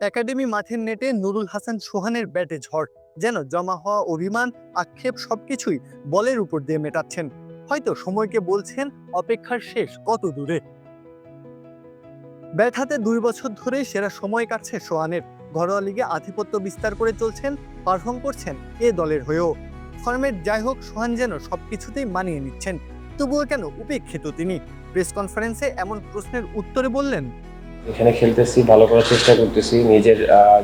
Academy মাঠের নেটে নুরুল হাসান সোহানের ব্যাটে ঝড়। যেন জমা হওয়া অভিমান, আক্ষেপ সবকিছুই বলের উপর দিয়ে মেটাচ্ছেন। হয়তো সময়কে বলছেন অপেক্ষার শেষ কত দূরে। ব্যাট হাতে দুই বছর ধরেই সেরা সময় কাটছে সোহানের। ঘরোয়া লিগে আধিপত্য বিস্তার করে চলছেন, পারফর্ম করছেন এ দলের হয়েও। ফর্মেট যাই হোক, সোহান যেন সবকিছুতেই মানিয়ে নিচ্ছেন। তবুও কেন উপেক্ষিত তিনি? প্রেস কনফারেন্সে এমন প্রশ্নের উত্তরে বললেন এখানে খেলতেছি, ভালো করার চেষ্টা করতেছি, নিজের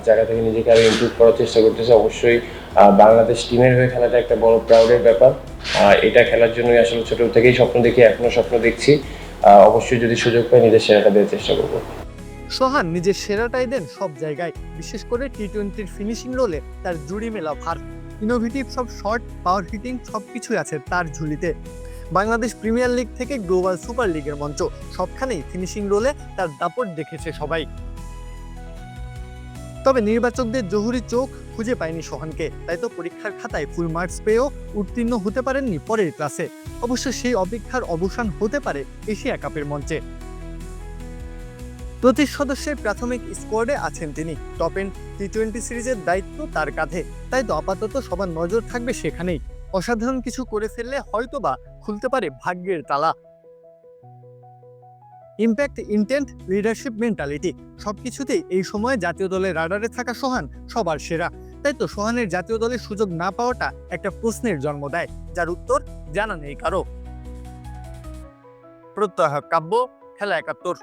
জায়গা থেকে নিজেকে আরও ইমপ্রুভ করার চেষ্টা করতেছি। অবশ্যই বাংলাদেশ টিমের হয়ে খেলাটা একটা বড় প্রাউডের ব্যাপার। এটা খেলার জন্যই আসলে ছোট থেকেই স্বপ্ন দেখি, এখনও স্বপ্ন দেখছি। অবশ্যই যদি সুযোগ পাই নিজের সেরাটা দেওয়ার চেষ্টা করব। সোহান নিজের সেরাটাই দেন সব জায়গায়, বিশেষ করে টি টোয়েন্টির ফিনিশিং রোলে তার জুড়ি মেলা ভার। ইনোভেটিভ সব শট পাওয়ার হিটিং সব কিছুই আছে তার ঝুলিতে। বাংলাদেশ প্রিমিয়ার লিগ থেকে গ্লোবাল সুপার লিগের মঞ্চ। সবখানেই ফিনিশিং রোলে তার দাপট দেখেছে সবাই। তবে নির্বাচকদের জহুরি চোখ খুঁজে পায়নি সোহানকে। তাই তো পরীক্ষার খাতায় ফুল মার্কস পেয়েও উত্তীর্ণ হতে পারেননি পরের ক্লাসে। অবশ্য সেই অপেক্ষার অবসান হতে পারে এশিয়া কাপের মঞ্চে। পঁচিশ সদস্যের প্রাথমিক স্কোয়াডে আছেন তিনি। টপ এন্ড টি টোয়েন্টি সিরিজের দায়িত্ব তার কাঁধে। তাই তো আপাতত সবার নজর থাকবে সেখানেই। অসাধারণ কিছু করে ফেললে হয়তোবা খুলতে পারে ভাগ্যের তালা। ইম্প্যাক্ট ইন্টেন্ট লিডারশিপ মেন্টালিটি সব কিছুতেই এই সময়ে জাতীয় দলের রাডারে থাকা সোহান সবার সেরা। তাই তো সোহানের জাতীয় দলের সুযোগ না পাওয়াটা একটা প্রশ্নের জন্ম দেয়, যার উত্তর জানা নেই কারও। প্রত্যহ কাব্য, খেলা একাত্তর।